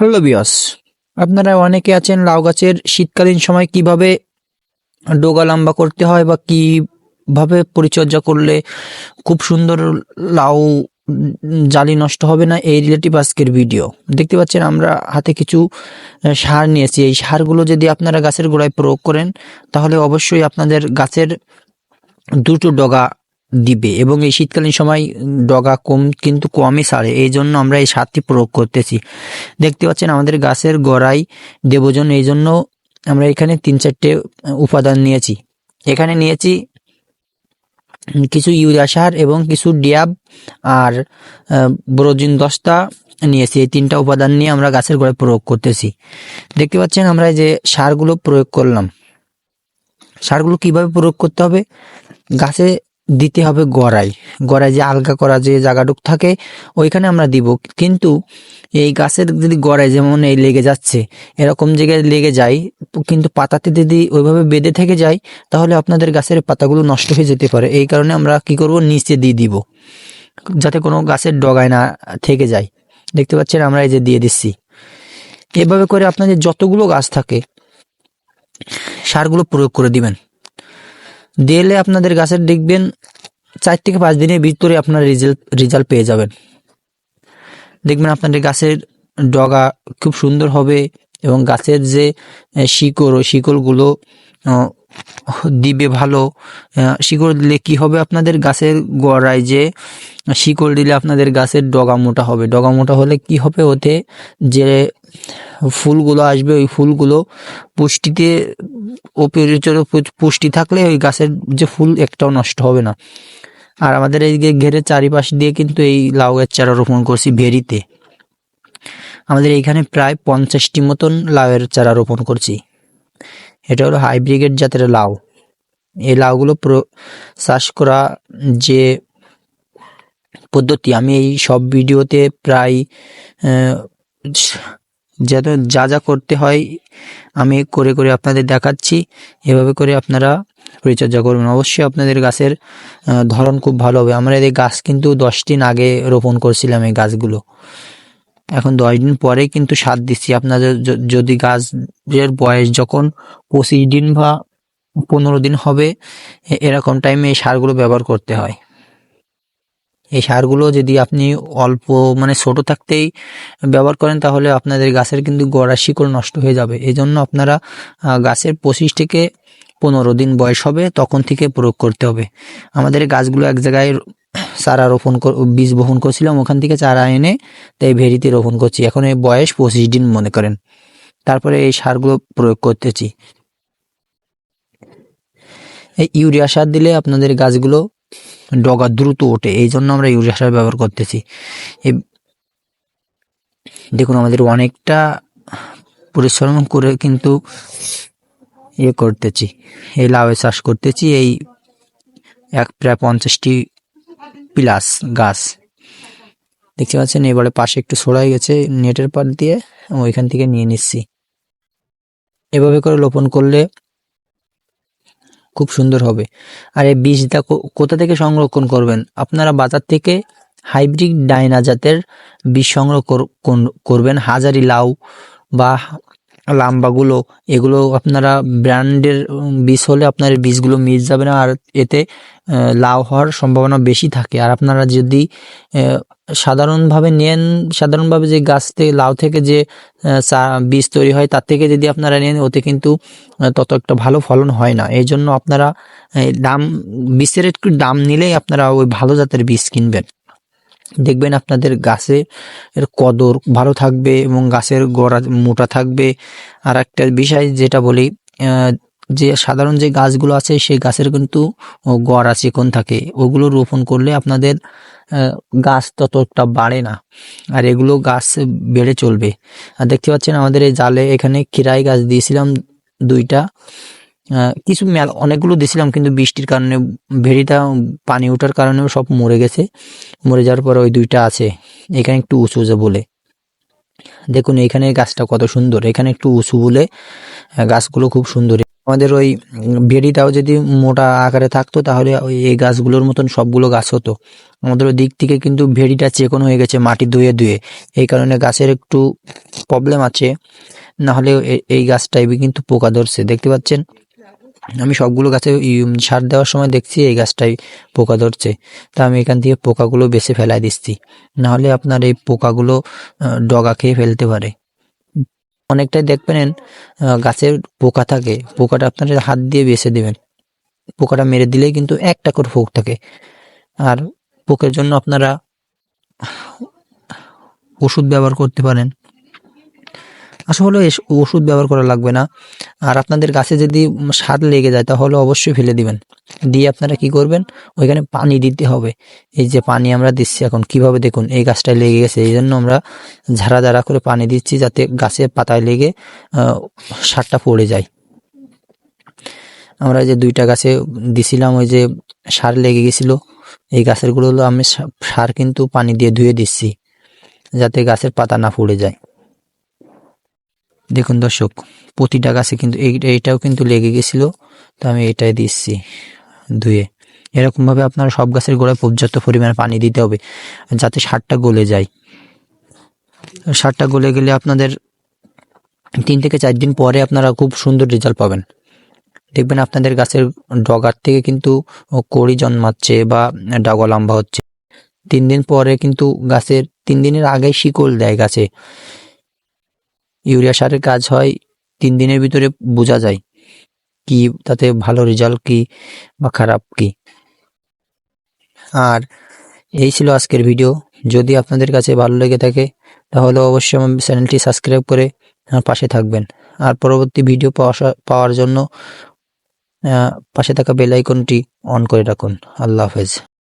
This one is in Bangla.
হ্যালো বিয়স। আপনারা অনেকে আছেন লাউ গাছের শীতকালীন সময় কীভাবে ডোগা লম্বা করতে হয় বা কীভাবে পরিচর্যা করলে খুব সুন্দর লাউ জালি নষ্ট হবে না, এই রিলেটিভ আজকের ভিডিও দেখতে পাচ্ছেন আমরা হাতে কিছু সার নিয়েছি। এই সারগুলো যদি আপনারা গাছের গোড়ায় প্রয়োগ করেন, তাহলে অবশ্যই আপনাদের গাছের দুটো ডগা দিবে এবং এই শীতকালীন সময় ডগা কম কিন্তু কমই সারে। এই জন্য আমরা এই সারটি প্রয়োগ করতেছি। দেখতে পাচ্ছেন আমাদের গাছের গোড়ায় দেবজন, এই জন্য আমরা এখানে তিন চারটে উপাদান নিয়েছি। এখানে নিয়েছি কিছু ইউরিয়া সার এবং কিছু ডিয়াব আর ব্রোজিন দস্তা নিয়েছি। এই তিনটা উপাদান নিয়ে আমরা গাছের গোড়ায় প্রয়োগ করতেছি। দেখতে পাচ্ছেন আমরা যে সারগুলো প্রয়োগ করলাম। সারগুলো কীভাবে প্রয়োগ করতে হবে? গাছে দিতে হবে গড়াই। গড়াই যে আলগা করা যে জায়গাটুক থাকে, ওইখানে আমরা দিব। কিন্তু এই গাছের যদি গড়াই যেমন এই লেগে যাচ্ছে, এরকম জায়গায় লেগে যায়, কিন্তু পাতাতে যদি ওইভাবে বেঁধে থেকে যায়, তাহলে আপনাদের গাছের পাতাগুলো নষ্ট হয়ে যেতে পারে। এই কারণে আমরা কি করব? নিচে দিয়ে দিব। যাতে কোনো গাছের ডগায় না থেকে যায়। দেখতে পাচ্ছেন আমরা এই যে দিয়ে দিচ্ছি। এভাবে করে আপনাদের যতগুলো গাছ থাকে, সারগুলো প্রয়োগ করে দিবেন। দিলে আপনাদের গাছের দেখবেন চার থেকে পাঁচ দিনের ভিতরে আপনার রেজাল্ট রেজাল্ট পেয়ে যাবেন। দেখবেন আপনাদের গাছের ডগা খুব সুন্দর হবে এবং গাছের যে শিকড় ওই শিকড়গুলো দিবে ভালো শিকড় দিলে কি হবে আপনাদের গাছের গোড়ায় যে শিকড় দিলে আপনাদের গাছের ডগা মোটা হবে। ডগা মোটা হলে কি হবে ওতে যে ফুলগুলো আসবে, ওই ফুলগুলো পুষ্টিতে পুষ্টি থাকলে ওই গাছের যে ফুল একটাও নষ্ট হবে না। আর আমাদের এই ঘেরে চারিপাশ দিয়ে কিন্তু এই লাউ গাছ চারা রোপণ করছি ভেরিতে আমাদের এইখানে প্রায় পঞ্চাশটি মতন লাউয়ের চারা রোপণ করছি। এটা হলো হাইব্রিগেড জাতের লাউ। এই লাউগুলো প্র- চাষ করা যে পদ্ধতি, আমি এই সব ভিডিওতে প্রায় যত যা যা করতে হয় আমি করে করে আপনাদের দেখাচ্ছি। এভাবে করে আপনারা পরিচর্যা করবেন। অবশ্যই আপনাদের গাছের ধরন খুব ভালো হবে। আমরা এই গাছ কিন্তু দশ দিন আগে রোপণ করছিলাম এই গাছগুলো। এখন দশ দিন পরে কিন্তু সার দিচ্ছি। আপনাদের যদি গাছের বয়স যখন পঁচিশ দিন বা পনেরো দিন হবে এরকম টাইমে এই সারগুলো ব্যবহার করতে হয়। এই সারগুলো যদি আপনি অল্প মানে ছোট থাকতেই ব্যবহার করেন, তাহলে আপনাদের গাছের কিন্তু গোড়া শিকড় নষ্ট হয়ে যাবে। এই জন্য আপনারা গাছের পঁচিশ থেকে পনেরো দিন বয়স হবে, তখন থেকে প্রয়োগ করতে হবে। আমাদের গাছগুলো এক জায়গায় চারা রোপণ বীজ বপন করছিলাম ওখান থেকে চারা এনে তাই ভেরিতে রোপণ করছি। এখন এই বয়স পঁচিশ দিন মনে করেন। তারপরে এই সারগুলো প্রয়োগ করতেছি। এই ইউরিয়া সার দিলে আপনাদের গাছগুলো ডগা দ্রুত ওঠে। এই জন্য আমরা ইউরিয়া সার ব্যবহার করতেছি। দেখুন, আমাদের অনেকটা পরিশ্রম করে কিন্তু ইয়ে করতেছি। এই লাউয়ের চাষ করতেছি। এই এক প্রায় পঞ্চাশটি প্লাস গাছ। দেখতে পাচ্ছেন, এবারে পাশে একটু সরাই গেছে, নেটের পার দিয়ে ওইখান থেকে নিয়ে নিচ্ছি। এভাবে করে লোপন করলে খুব সুন্দর হবে। আর এই বীজটা কোথা থেকে সংরক্ষণ করবেন? আপনারা বাজার থেকে হাইব্রিড ডাইনা জাতের বীজ সংগ্রহ কর- করবেন হাজারি লাউ বা লাম্বাগুলো, এগুলো আপনারা ব্র্যান্ডের বীজ হলে আপনার বীজগুলো মিস যাবে না। আর এতে লাউ হওয়ার সম্ভাবনা বেশি থাকে। আর আপনারা যদি সাধারণভাবে নেন, সাধারণভাবে যে গাছ থেকে লাউ থেকে যে চা- বীজ তৈরি হয়, তার থেকে যদি আপনারা নেন, ওতে কিন্তু তত একটা ভালো ফলন হয় না। এই জন্য আপনারা দাম বীজের একটু দাম নিলেই আপনারা ওই ভালো জাতের বীজ কিনবেন। দেখবেন আপনাদের গাছে এর কদর ভালো থাকবে এবং গাছের গোড়া মোটা থাকবে। আর একটা বিষয় যেটা বলি যে সাধারণ যে গাছগুলো আছে, সেই গাছের কিন্তু গড়া চিকন থাকে। ওগুলো রোপণ করলে আপনাদের গাছ ততটা বাড়ে না। আর এগুলো গাছ বেড়ে চলবে। আর দেখতে পাচ্ছেন আমাদের এই জালে এখানে কিরাই গাছ দিয়েছিলাম দুইটা। কিছু মেল, অনেকগুলো দিয়েছিলাম কিন্তু বৃষ্টির কারণে ভেড়িটা পানি ওঠার কারণেও সব মরে গেছে। মরে যাওয়ার পর ওই দুইটা আছে, এখানে একটু উঁচু উঁচু বলে। দেখুন, এখানে গাছটা কত সুন্দর, এখানে একটু উঁচু বলে গাছগুলো খুব সুন্দর। আমাদের ওই ভেড়িটাও যদি মোটা আকারে থাকতো, তাহলে ওই এই গাছগুলোর মতন সবগুলো গাছ হতো। আমাদের ওই দিক থেকে কিন্তু ভেড়িটা চেকন হয়ে গেছে মাটি ধুয়ে ধুয়ে। এই কারণে গাছের একটু প্রবলেম আছে না হলে এ- এই গাছটাই কিন্তু পোকা ধরছে, দেখতে পাচ্ছেন? আমি সবগুলো গাছে সার দেওয়ার সময় দেখছি এই গাছটাই পোকা ধরছে। তা আমি এখান থেকে পোকাগুলো বেছে ফেলাই দিচ্ছি। না হলে আপনার এই পোকাগুলো ডগা খেয়ে ফেলতে পারে। অনেকটাই দেখবেন গাছের পোকা থাকে। পোকাটা আপনারা হাত দিয়ে বেছে দেবেন। পোকাটা মেরে দিলেই কিন্তু একটা করে পোক থাকে। আর পোকের জন্য আপনারা ওষুধ ব্যবহার করতে পারেন। আসলে ওষুধ ব্যবহার করা লাগবে না। আর আপনাদের গাছে যদি সার লেগে যায়, তাহলে অবশ্যই ফেলে দিবেন। দিয়ে আপনারা কি করবেন? ওইখানে পানি দিতে হবে। এই যে পানি আমরা দিচ্ছি এখন, কীভাবে দেখুন, এই গাছটায় লেগে গেছে। এই জন্য আমরা ঝাড়া ঝাড়া করে পানি দিচ্ছি যাতে গাছের পাতায় লেগে সারটা পড়ে যায়। আমরা যে দুইটা গাছে দিছিলাম, ওই যে সার লেগে গেছিল। এই গাছেরগুলো আমি সার কিন্তু পানি দিয়ে ধুয়ে দিচ্ছি, যাতে গাছের পাতা না পড়ে যায়। দেখুন দর্শক প্রতিটা গাছে কিন্তু এই- এইটাও কিন্তু লেগে গেছিল, তো আমি এটাই দিচ্ছি ধুয়ে। এরকম ভাবে আপনারা সব গাছের গোড়ায় পর্যাপ্ত পরিমাণে পানি দিতে হবে, যাতে সারটা গলে যায়। সারটা গলে গেলে আপনাদের তিন থেকে চার দিন পরে আপনারা খুব সুন্দর রেজাল্ট পাবেন। দেখবেন আপনাদের গাছের ডগার থেকে কিন্তু কড়ি জন্মাচ্ছে বা ডগা লম্বা হচ্ছে। তিন দিন পরে কিন্তু গাছের, তিন দিনের আগেই শিকল দেয় গাছে। ইউরিয়া সারের কাজ হয়, তিন দিনের ভিতরে বোঝা যায় কি, তাতে ভালো রেজাল্ট কি বা খারাপ কি। আর এই ছিল আজকের ভিডিও যদি আপনাদের কাছে ভালো লেগে থাকে, তাহলে অবশ্যই আমার চ্যানেলটি সাবস্ক্রাইব করে আমার পাশে থাকবেন। আর পরবর্তী ভিডিও পাওয়া পাওয়ার জন্য পাশে থাকা বেল আইকনটি অন করে রাখুন। আল্লাহ হাফেজ।